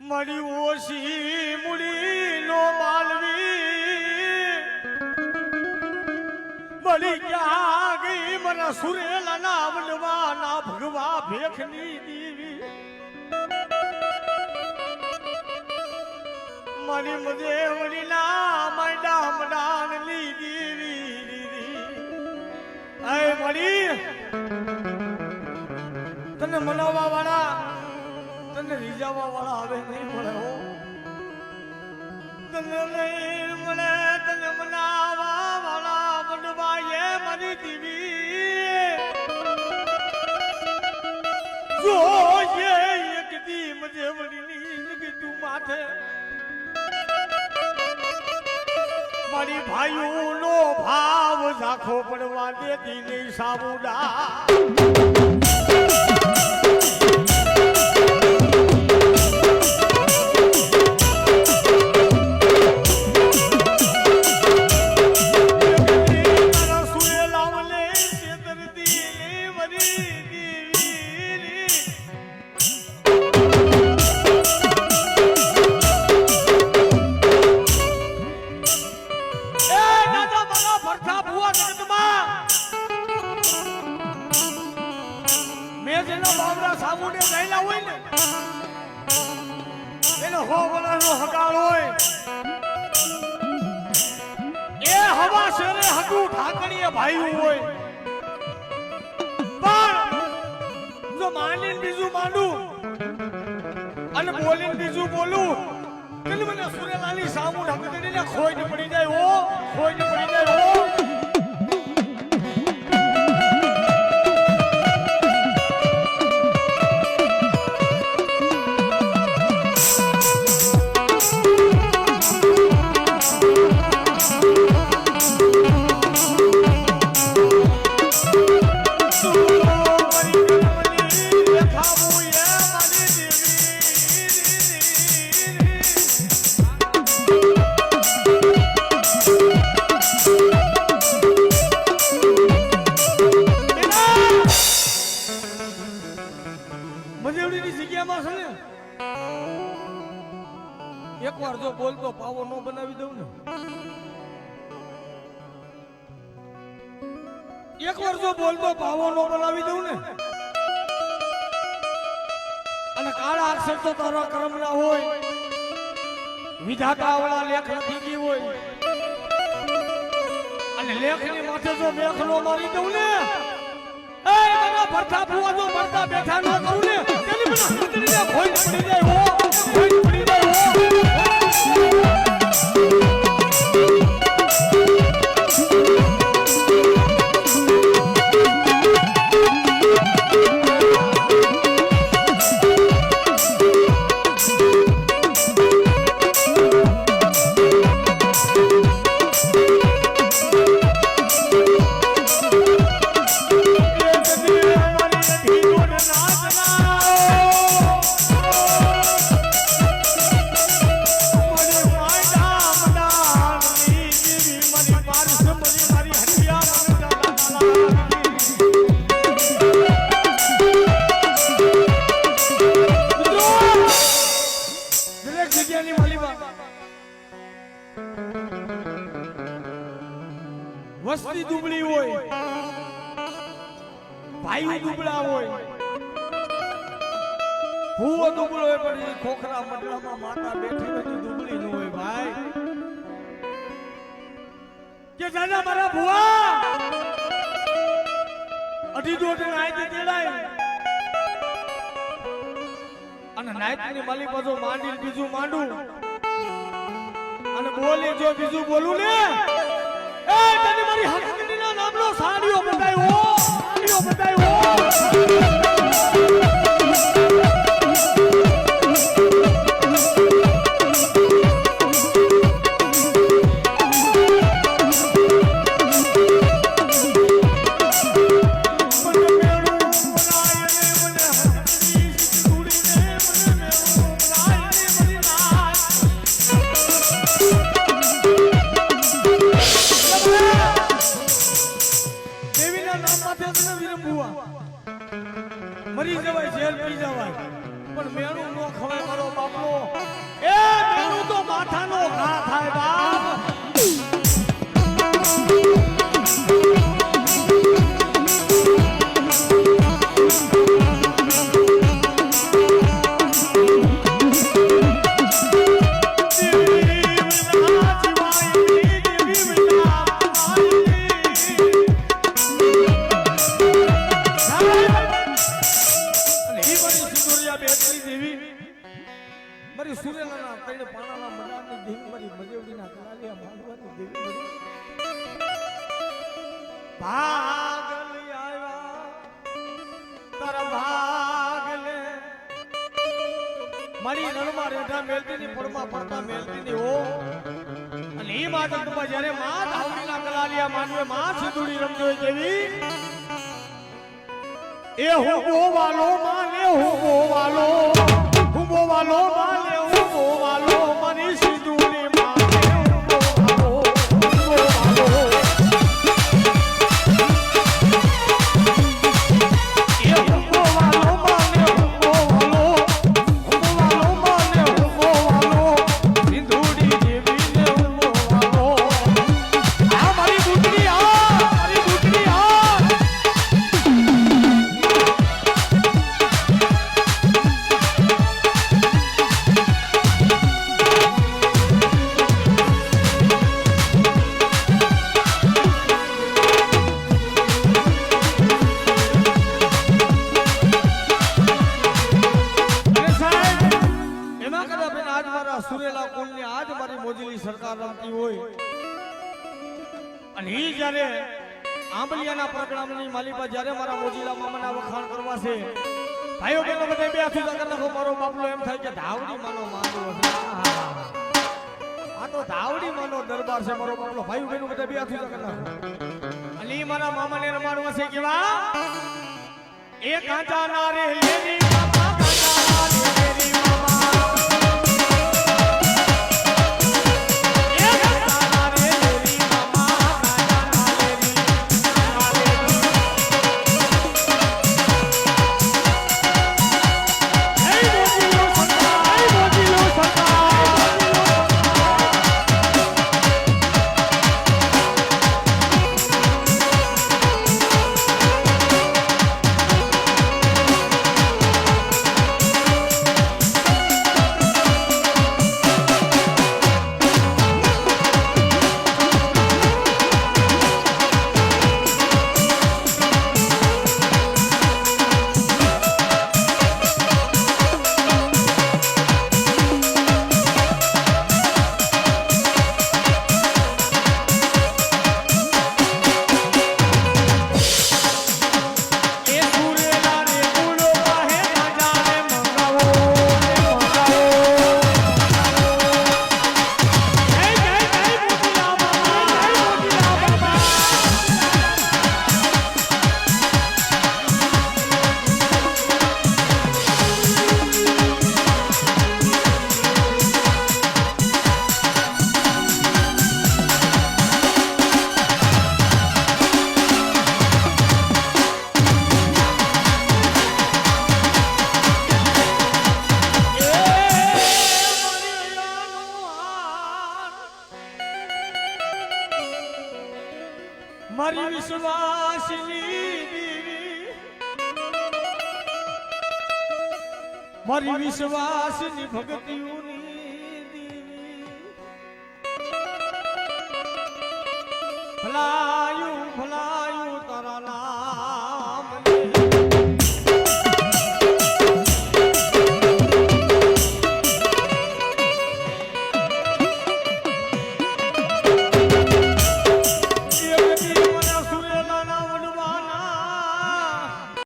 મારી ઓછી મૂડી નો માલવી. મળી ક્યાં ગઈ મને સુરેલા ના વડવા ના ભગવા ભેખની દીવી. મારી મજે વળી ના માંડા મડાન લી દીવી અય મળી તને મનાવવા વાળા તને રીઝાવા વાળા મળે હો. તને નહીં મળે તને જો એક દી મજે વળીની તું માથે. મારી ભાઈઓનો ભાવ ઝાખો પડવા દેતી નહીં સાબુડા. મેં જેના બાવરા સામુને ગયેલા હોય ને એને હો વલાનો હગાળ હોય. એ હવા શેરે હગુ ઠાકણીએ ભાઈ હોય. પણ જો માનીને બીજું માંડું અને બોલીને બીજું બોલું, એટલે મને સુરેલાની સામુ ઢગદડીને ખોઈ પડી જાય ઓ ખોઈ પડી જાય ઓ બોલતો પાવો ન બનાવી દઉં ને. એકવાર જો બોલતો પાવો ન બનાવી દઉં ને. અને કાળા અક્ષર તો તારા કર્મ ના હોય. વિધાતા વાળા લેખ લખી ગઈ હોય. અને લેખની માથે જો મેખ નો મારી દઉં ને. એ, મારા ભરથા વસ્તી દુબળી હોય. ભાઈ દુબળા હોય. ભૂવો દુબળો હોય, પણ એ ખોખરા મટલામાં માતા બેઠી બધી દુબળી ન હોય ભાઈ. કે દાદા મારા ભૂવા! અઢી દોઢ નાયતી તેડાય. અને નાયતની માલી પાછો માંડી બીજું માંડું. અને બોલે જો બીજું બોલું ને? એ તને મારી હકીકતના નામનો સાડીઓ બતાવ્યો ભાગલમાં જ્યારે માં સિંદુડી રમતી જેવી બોવાલો માને હું બોવાલો હું બોવાલો માને હું બોવાલો સુરેલા કુલની આજ મારી મોજીલી સરકાર રમતી હોય. અને ઈ જ્યારે આંબલિયાના પ્રગડામની માલિકા જ્યારે મારા મોજીલા મામાના વખાણ કરવા છે, ભાઈઓ બહેનો બધા બે હાથ જગત નાખો, મારો બાપલો એમ થાય કે ધાવડી માનો માંડવો આ તો ધાવડી માનો દરબાર છે, મારો બાપલો ભાઈઓ બહેનો બધા બે હાથ જગત નાખો. ઈ મારા મામાને રમાડવા છે કેવા? એ કાંચા નારે લેરી મારી વિશ્વાસની મારી વિશ્વાસની ભક્તિઓની